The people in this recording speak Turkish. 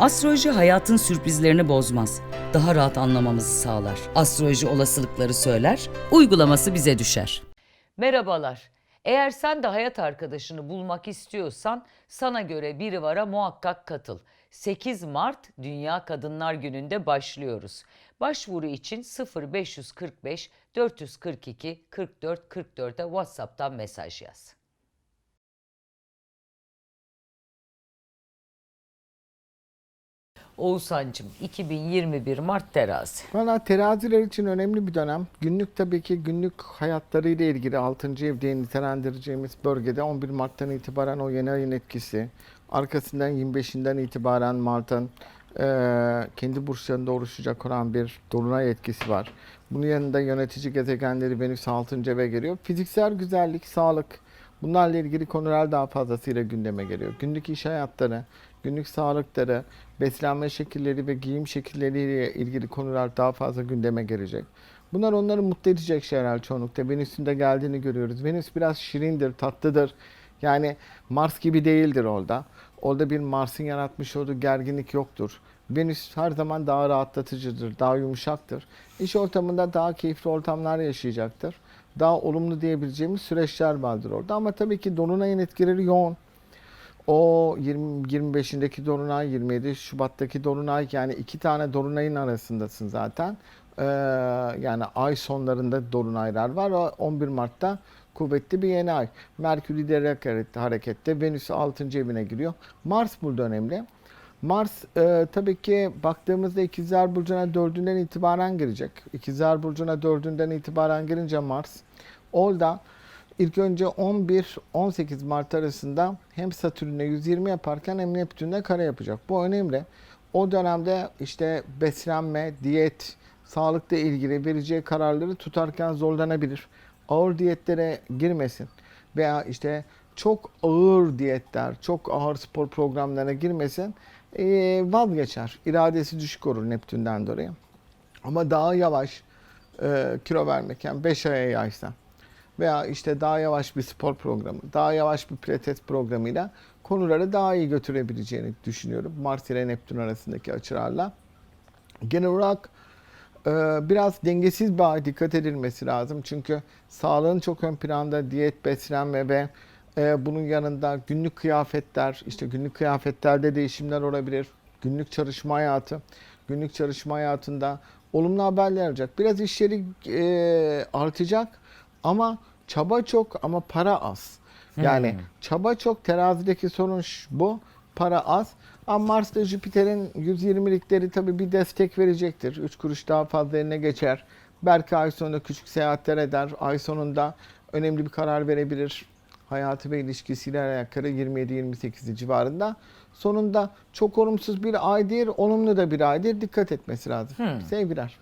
Astroloji hayatın sürprizlerini bozmaz. Daha rahat anlamamızı sağlar. Astroloji olasılıkları söyler, uygulaması bize düşer. Merhabalar. Eğer sen de hayat arkadaşını bulmak istiyorsan sana göre biri vara muhakkak katıl. 8 Mart Dünya Kadınlar Günü'nde başlıyoruz. Başvuru için 0545 442 44 44'e WhatsApp'tan mesaj yaz. Oğuzhan'cığım 2021 Mart terazi. Valla teraziler için önemli bir dönem. Günlük tabii ki günlük hayatlarıyla ilgili 6. ev diye nitelendireceğimiz bölgede 11 Mart'tan itibaren o yeni ayın etkisi. Arkasından 25'inden itibaren Mart'ın eee, kendi burçlarında oluşacak olan bir dolunay etkisi var. Bunun yanında yönetici gezegenleri Venüs 6. eve geliyor. Fiziksel güzellik, sağlık bunlarla ilgili konular daha fazlasıyla gündeme geliyor. Günlük iş hayatları, günlük sağlıkları, beslenme şekilleri ve giyim şekilleriyle ilgili konular daha fazla gündeme gelecek. Bunlar onları mutlu edecek şeyler çoğunlukla. Venüs'ün de geldiğini görüyoruz. Venüs biraz şirindir, tatlıdır. Yani Mars gibi değildir orada. Orada bir Mars'ın yaratmış olduğu gerginlik yoktur. Venüs her zaman daha rahatlatıcıdır, daha yumuşaktır. İş ortamında daha keyifli ortamlar yaşayacaktır. Daha olumlu diyebileceğimiz süreçler vardır orada. Ama tabii ki Dolunay'ın etkileri yoğun. O 20, 25'indeki Dolunay, 27 Şubat'taki Dolunay yani iki tane Dolunay'ın arasındasın zaten. Ee, yani ay sonlarında Dolunaylar var. O 11 Mart'ta kuvvetli bir yeni ay. Merkür hareket- harekette. Venüs 6. evine giriyor. Mars burada önemli. Mars e, tabii ki baktığımızda İkizler Burcu'na dördünden itibaren girecek. İkizler Burcu'na dördünden itibaren girince Mars orada ilk önce 11-18 Mart arasında hem Satürn'e 120 yaparken hem Neptün'e kare yapacak. Bu önemli. O dönemde işte beslenme, diyet, sağlıkla ilgili vereceği kararları tutarken zorlanabilir. Ağır diyetlere girmesin. Veya işte çok ağır diyetler, çok ağır spor programlarına girmesin. Ee, vazgeçer. İradesi düşük olur Neptün'den dolayı. Ama daha yavaş e, kilo vermek yani 5 aya yaysa veya işte daha yavaş bir spor programı, daha yavaş bir pilates programıyla konuları daha iyi götürebileceğini düşünüyorum. Mars ile Neptün arasındaki açılarla. Genel olarak e, biraz dengesiz ay dikkat edilmesi lazım. Çünkü sağlığın çok ön planda diyet, beslenme ve e, bunun yanında günlük kıyafetler, işte günlük kıyafetlerde değişimler olabilir. Günlük çalışma hayatı, günlük çalışma hayatında olumlu haberler olacak. Biraz iş yeri e, artacak ama çaba çok ama para az. Yani çaba çok terazideki sorun bu. Para az. Ama Mars'ta Jüpiter'in 120'likleri tabii bir destek verecektir. 3 kuruş daha fazla eline geçer. Belki ay sonunda küçük seyahatler eder. Ay sonunda önemli bir karar verebilir. Hayatı ve ilişkisiyle alakalı 27-28 civarında. Sonunda çok olumsuz bir ay değil, olumlu da bir ay değil. Dikkat etmesi lazım. Sevgiler.